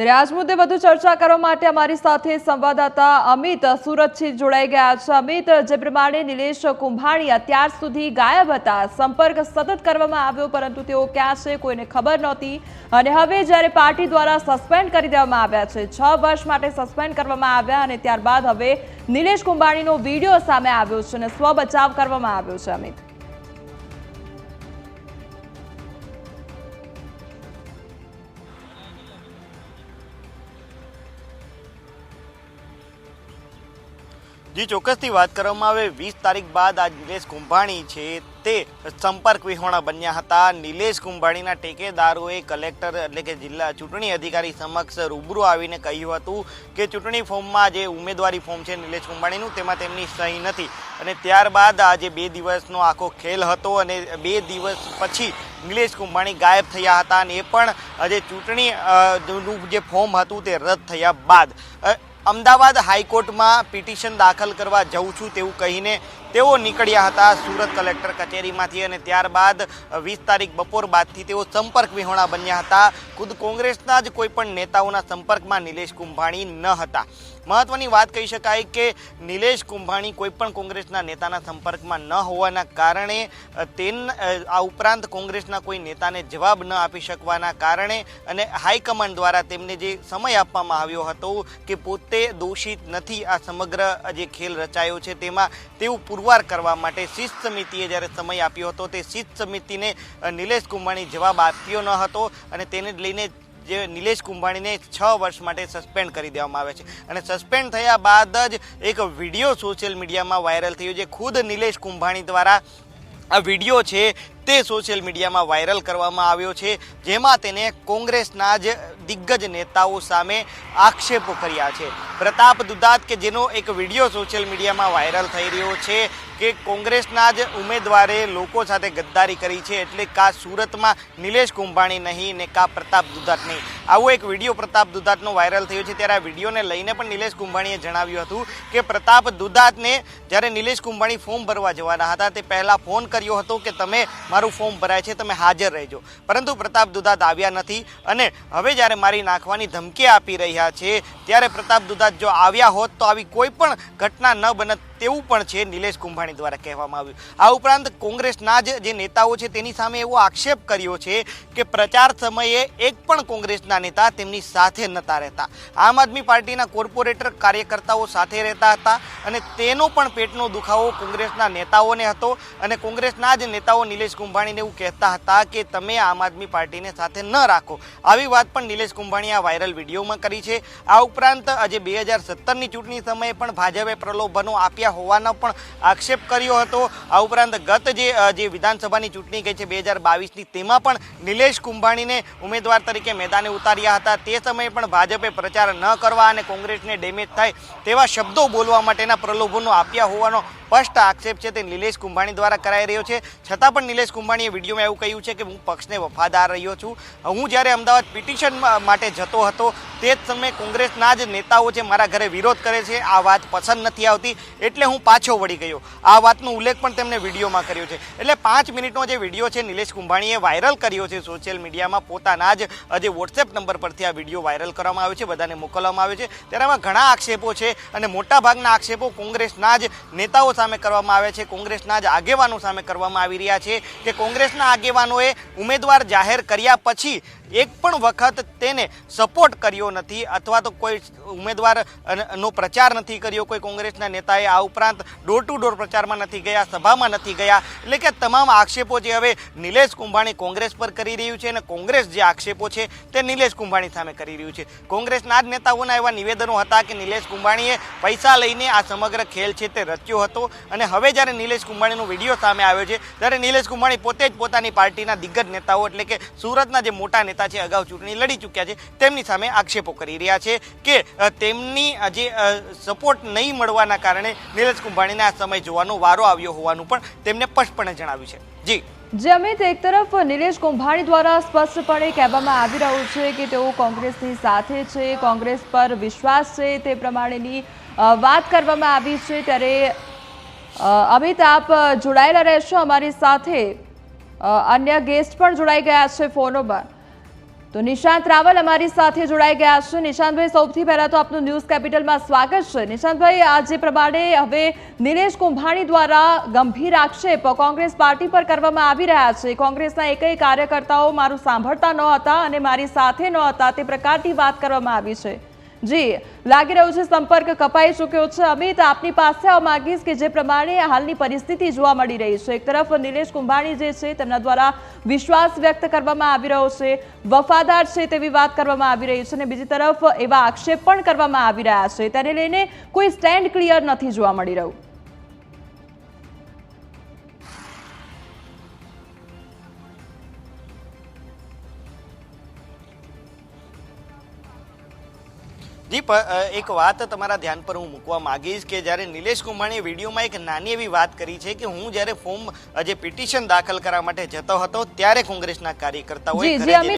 ત્યારે આજ મુદ્દે વધુ ચર્ચા કરવા માટે અમારી સાથે સંવાદદાતા અમિત સુરતથી જોડાઈ ગયા છે. અમિત, જે પ્રમાણે નિલેશ કુંભાણી અત્યાર સુધી ગાયબ હતા. સંપર્ક સતત કરવામાં આવ્યો, પરંતુ તેઓ ક્યાં છે કોઈને ખબર નહોતી. અને હવે જ્યારે પાર્ટી દ્વારા સસ્પેન્ડ કરી દેવામાં આવ્યા છે, છ વર્ષ માટે સસ્પેન્ડ કરવામાં આવ્યા અને ત્યારબાદ હવે નિલેશ કુંભાણીનો વીડિયો સામે આવ્યો છે અને સ્વ બચાવ કરવામાં આવ્યો છે, અમિત. જી, ચોક્કસથી વાત કરવામાં આવે. વીસ તારીખ બાદ આ નિલેશ કુંભાણી છે તે સંપર્ક વિહોણા બન્યા હતા. નિલેશ કુંભાણીના ટેકેદારોએ કલેક્ટર એટલે કે જિલ્લા ચૂંટણી અધિકારી સમક્ષ રૂબરૂ આવીને કહ્યું હતું કે ચૂંટણી ફોર્મમાં જે ઉમેદવારી ફોર્મ છે નિલેશ કુંભાણીનું, તેમાં તેમની સહી નથી. અને ત્યારબાદ આજે બે દિવસનો આખો ખેલ હતો અને બે દિવસ પછી નિલેશ કુંભાણી ગાયબ થયા હતા અને એ પણ આજે ચૂંટણી જે ફોર્મ હતું તે રદ થયા બાદ. અમદાવાદ હાઈકોર્ટમાં પિટિશન દાખલ કરવા જઉં છું તેવું કહીને તેઓ નીકળ્યા હતા સુરત કલેક્ટર કચેરીમાંથી અને ત્યારબાદ વીસ તારીખ બપોર બાદથી તેઓ સંપર્ક વિહોણા બન્યા હતા. ખુદ કોંગ્રેસના જ કોઈ પણ નેતાઓના સંપર્કમાં નિલેશ કુંભાણી ન હતા. મહત્વની વાત કહી શકાય કે નિલેશ કુંભાણી કોઈ પણ કોંગ્રેસના નેતાના સંપર્કમાં ન હોવાના કારણે તેન આ ઉપરાંત કોંગ્રેસના કોઈ નેતાને જવાબ ન આપી શકવાના કારણે અને હાઈકમાન્ડ દ્વારા તેમને જે સમય આપવામાં આવ્યો હતો કે પોતે દોષિત નથી આ સમગ્ર જે ખેલ રચાયો છે તેમાં તેવું પુરવાર કરવા માટે શિસ્ત સમિતિએ જ્યારે સમય આપ્યો હતો તે શિસ્ત સમિતિને નિલેશ કુંભાણી જવાબ આપ્યો ન હતો અને તેને લઈને જે નિલેશ કુંભાણીને છ વર્ષ માટે સસ્પેન્ડ કરી દેવામાં આવે છે. અને સસ્પેન્ડ થયા બાદ જ એક વીડિયો સોશિયલ મીડિયામાં વાયરલ થયો જે ખુદ નિલેશ કુંભાણી દ્વારા આ વીડિયો છે તે સોશિયલ મીડિયામાં વાયરલ કરવામાં આવ્યો છે, જેમાં તેને કોંગ્રેસના જ દિગ્ગજ નેતાઓ સામે આક્ષેપો કર્યા છે. પ્રતાપ દુદાત કે જેનો એક વીડિયો સોશિયલ મીડિયામાં વાયરલ થઈ રહ્યો છે કે કોંગ્રેસના જ ઉમેદવારે લોકો સાથે ગદ્દારી કરી છે એટલે કા સુરતમાં નિલેશ કુંભાણી નહીં ને કા પ્રતાપ દુધાત નહીં. આવો એક વીડિયો પ્રતાપ દુધાતનો વાયરલ થયો છે. ત્યારે આ વિડીયોને લઈને પણ નિલેશ કુંભાણીએ જણાવ્યું હતું કે પ્રતાપ દુધાતને જ્યારે નિલેશ કુંભાણી ફોર્મ ભરવા જવાના હતા, તે પહેલાં ફોન કર્યો હતો કે તમે મારું ફોર્મ ભરાય છે, તમે હાજર રહેજો. પરંતુ પ્રતાપ દુધાત આવ્યા નથી અને હવે જ્યારે મારી નાખવાની ધમકી આપી રહ્યા છે, ત્યારે પ્રતાપ દુધાત જો આવ્યા હોત તો આવી કોઈ પણ ઘટના ન બનત તેવું પણ છે નિલેશ કુંભાણી દ્વારા કહેવામાં આવ્યું. આ ઉપરાંત કોંગ્રેસના જ જે નેતાઓ છે તેની સામે એવો આક્ષેપ કર્યો છે કે પ્રચાર સમયે એક પણ કોંગ્રેસના નેતા તેમની સાથે નહોતા રહેતા. આમ આદમી પાર્ટીના કોર્પોરેટર કાર્યકર્તાઓ સાથે રહેતા હતા અને તેનો પણ પેટનો દુખાવો કોંગ્રેસના નેતાઓને હતો અને કોંગ્રેસના જ નેતાઓ નિલેશ કુંભાણીને એવું કહેતા હતા કે તમે આમ આદમી પાર્ટીને સાથે ન રાખો. આવી વાત પણ નિલેશ કુંભાણીએ આ વાયરલ વિડીયોમાં કરી છે. આ ઉપરાંત આજે બે હજાર સત્તરની ચૂંટણી સમયે પણ ભાજપે પ્રલોભનો આપ્યા હોવાનો પણ આક્ષેપ કર્યો હતો. આ ઉપરાંત ગત જે જે વિધાનસભાની ચૂંટણી ગઈ છે બે હજાર બાવીસની, તેમાં પણ નિલેશ કુંભાણીને ઉમેદવાર તરીકે મેદાને ઉતાર્યા હતા. તે સમયે પણ ભાજપે પ્રચાર ન કરવા અને કોંગ્રેસને ડેમેજ થાય તેવા શબ્દો બોલવા માટેના પ્રલોભનો આપ્યા હોવાનો સ્પષ્ટ આક્ષેપ છે તે નિલેશ કુંભાણી દ્વારા કરાઈ રહ્યો છે. છતાં પણ નિલેશ કુંભાણીએ વિડીયોમાં એવું કહ્યું છે કે હું પક્ષને વફાદાર રહ્યો છું. હું જ્યારે અમદાવાદ પિટિશન માટે જતો હતો, તે જ સમયે કોંગ્રેસના જ નેતાઓ છે મારા ઘરે વિરોધ કરે છે, આ વાત પસંદ નથી આવતી, એટલે હું પાછો વળી ગયો. આ વાતનો ઉલ્લેખ પણ તેમણે વિડીયોમાં કર્યો છે. એટલે પાંચ મિનિટનો જે વીડિયો છે નિલેશ કુંભાણીએ વાયરલ કર્યો છે સોશિયલ મીડિયામાં, પોતાના જ જે વોટ્સએપ નંબર પરથી આ વીડિયો વાયરલ કરવામાં આવ્યો છે, બધાને મોકલવામાં આવ્યો છે. આમાં ઘણા આક્ષેપો છે અને મોટાભાગના આક્ષેપો કોંગ્રેસના જ નેતાઓ સામે કરવામાં આવે છે. કોંગ્રેસના જ આગેવાનો સામે કરવામાં આવી રહ્યા છે કે કોંગ્રેસના આગેવાનોએ ઉમેદવાર જાહેર કર્યા પછી એક પણ વખત તેને સપોર્ટ કર્યો નથી અથવા તો કોઈ ઉમેદવાર નો પ્રચાર નથી કર્યો. કોઈ કોંગ્રેસના નેતાએ આ ઉપરાંત ડોર ટુ ડોર પ્રચારમાં નથી ગયા, સભામાં નથી ગયા. એટલે કે તમામ આક્ષેપો જે હવે નિલેશ કુંભાણી કોંગ્રેસ પર કરી રહ્યું છે અને કોંગ્રેસ જે આક્ષેપો છે તે નિલેશ કુંભાણી સામે કરી રહ્યું છે. કોંગ્રેસના જ નેતાઓના એવા નિવેદનો હતા કે નિલેશ કુંભાણીએ પૈસા લઈને આ સમગ્ર ખેલ છે તે રચ્યો હતો. અને હવે જ્યારે નિલેશ કુંભાણીનો વીડિયો સામે આવ્યો છે, ત્યારે નિલેશ કુંભાણી પોતે જ પોતાની પાર્ટીના દિગ્ગજ નેતાઓ એટલે કે સુરતના જે મોટા નેતા છે, અગાઉ ચૂંટણી લડી ચૂક્યા છે, તેમની સામે આક્ષેપો કરી રહ્યા છે કે તેમની જે સપોર્ટ નહીં મળવાના કારણે નિલેશ કુંભાણીને આ સમય જોવાનો વારો આવ્યો હોવાનું પણ તેમને સ્પષ્ટપણે જણાવ્યું છે. જી. જે અમિત એક તરફ નિલેશ કુંભાણી દ્વારા સ્પષ્ટપણે કહેવામાં આવી રહ્યું છે કે તેઓ કોંગ્રેસની સાથે છે, કોંગ્રેસ પર વિશ્વાસ છે તે પ્રમાણેની વાત કરવામાં આવી છે, ત્યારે અમિત, આપ જોડાયેલા રહેશો અમારી સાથે. અન્ય ગેસ્ટ પણ જોડાઈ ગયા છે ફોનોમાં તો નિશાંત રાવલ અમારી સાથે જોડાઈ ગયા છે. નિશાંતભાઈ, સૌથી પહેલાં તો આપનું ન્યૂઝ કેપિટલમાં સ્વાગત છે. નિશાંતભાઈ, આજે પ્રમાણે હવે નિલેશ કુંભાણી દ્વારા ગંભીર આક્ષેપ કોંગ્રેસ પાર્ટી પર કરવામાં આવી રહ્યા છે. કોંગ્રેસના એકય કાર્યકર્તાઓ મારું સાંભળતા ન હતા અને મારી સાથે ન હતા તે પ્રકારની વાત કરવામાં આવી છે. જી, લાગી રહ્યું છે સંપર્ક, કપાઈ ચૂક્યો છે અમિત. આપની પાસે આવવા માંગીશ કે જે પ્રમાણે હાલની પરિસ્થિતિ જોવા મળી રહી છે. એક તરફ નિલેશ કુંભાણી જે છે, તેમના દ્વારા વિશ્વાસ વ્યક્ત કરવામાં આવી રહ્યો છે, વફાદાર છે તેવી વાત કરવામાં આવી રહી છે અને બીજી તરફ એવા આક્ષેપ પણ કરવામાં આવી રહ્યા છે. તેને લઈને કોઈ સ્ટેન્ડ ક્લિયર નથી જોવા મળી રહ્યું. જી પ- અ, એક વાત તમારા ધ્યાન પર હું મૂકવા માંગીશ કે જ્યારે નિલેશ કુંભાણીએ વિડીયોમાં એક નાની એવી વાત કરી છે કે હું જ્યારે ફોર્મ જે પિટિશન દાખલ કરવા માટે જતો હતો ત્યારે કોંગ્રેસના કાર્યકર્તાઓએ જઈને